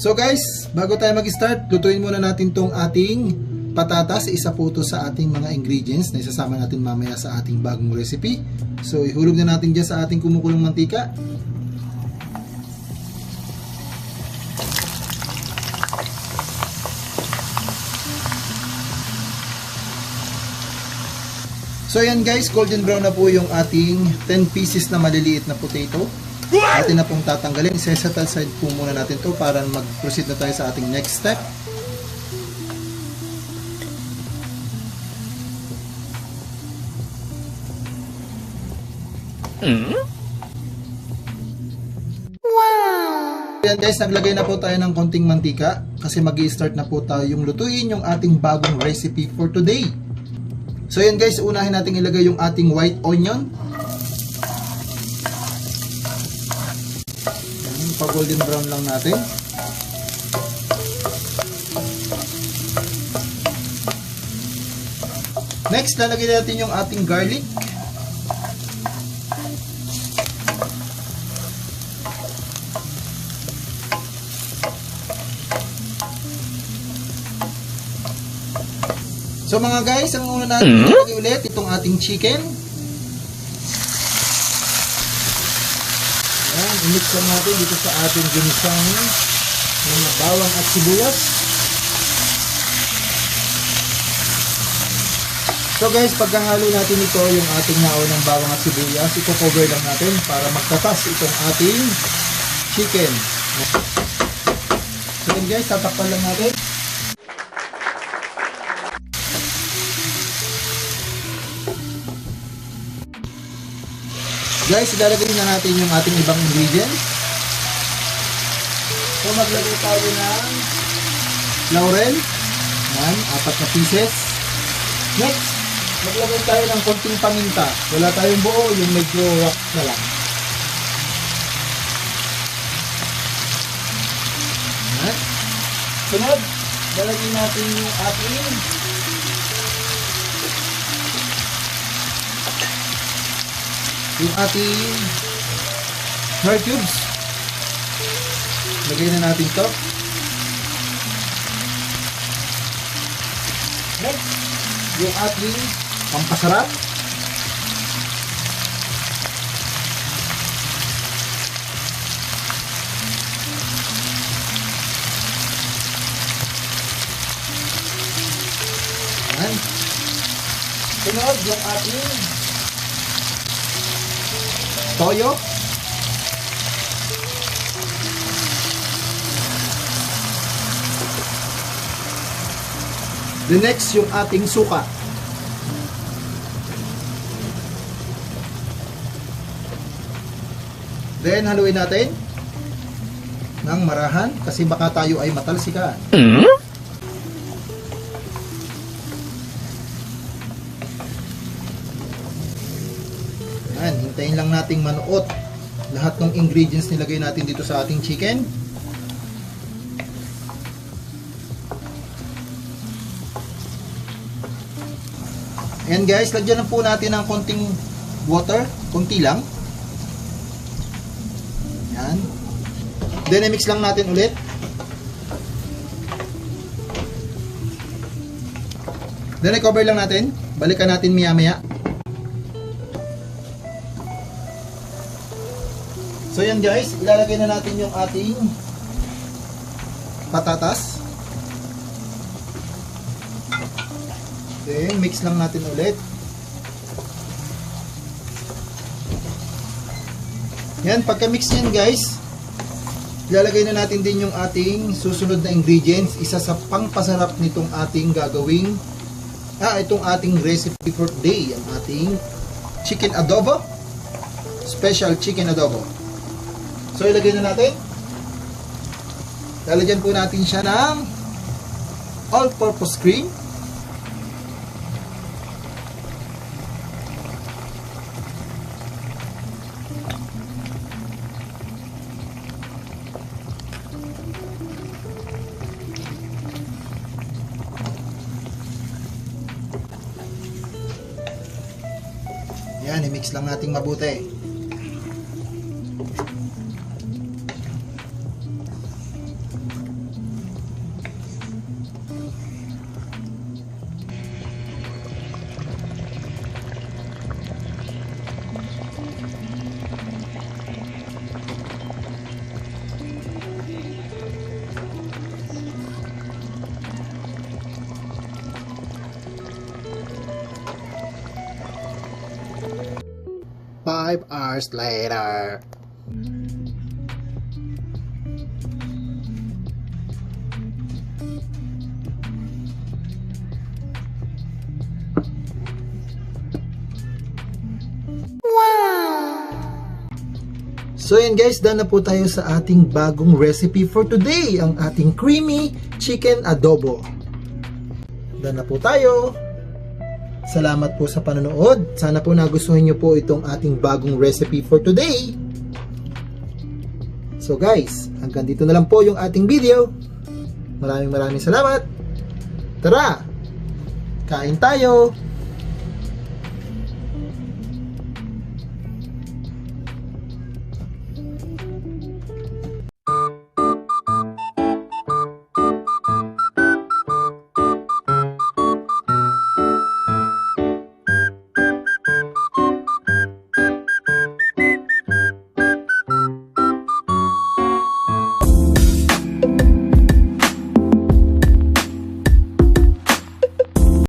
So guys, bago tayo mag-start, lutuin muna natin tong ating patatas. Isa po to sa ating mga ingredients na isasama natin mamaya sa ating bagong recipe. So ihulog na natin dyan sa ating kumukulong mantika. So yan guys, golden brown na po yung ating 10 pieces na maliliit na potato. Atin na pong tatanggalin. Isa-set aside po muna natin to para mag-proceed na tayo sa ating next step. Yan guys, naglagay na po tayo ng konting mantika kasi mag start na po tayo yung lutuin yung ating bagong recipe for today. So yan guys, unahin natin ilagay yung ating white onion. Pa golden brown lang natin. Next, lalagay natin yung ating garlic. So mga guys, ang una natin mm ulit itong ating chicken. I-mix lang natin dito sa ating ginisang mga bawang at sibuyas. So guys, pagkahalo natin ito, yung ating naunang bawang at sibuyas, i-cover lang natin para magtatas itong ating chicken. So guys, tatakpan lang natin. Guys, ilalagay na natin yung ating ibang ingredients. So, maglagay tayo ng laurel. Yan, apat na pieces. Next, maglagay tayo ng konting paminta. Wala tayong buo, yung medyo rock na lang. Yan. Sunod, lalagay natin yung ating yung ating hair cubes. Lagay na natin to. Next, yung ating pampasarap. Yan. Sunod, yung ating toyo. The next, yung ating suka. Then, haluin natin ng marahan kasi baka tayo ay matalsikan. Yan, hintayin lang nating manuot lahat ng ingredients nilagay natin dito sa ating chicken. Ayan guys, lagyan lang po natin ng konting water, konti lang. Yan. Then i-mix lang natin ulit. Then i-cover lang natin. Balikan natin maya So yan guys, ilalagay na natin yung ating patatas. Then mix lang natin ulit. Yan, pagka-mix yan guys, ilalagay na natin din yung ating susunod na ingredients. Isa sa pangpasarap nitong ating gagawing, ah, itong ating recipe for today. Ang ating chicken adobo. Special chicken adobo. So, ilagay na natin. Lalagyan po natin siya ng all-purpose cream. Yan, i-mix lang nating mabuti. 5 hours later. So yan guys, done na po tayo sa ating bagong recipe for today, ang ating creamy chicken adobo. Done na po tayo. Salamat po sa panonood. Sana po nagustuhan nyo po itong ating bagong recipe for today. So guys, hanggang dito na lang po yung ating video. Maraming maraming salamat. Tara! Kain tayo!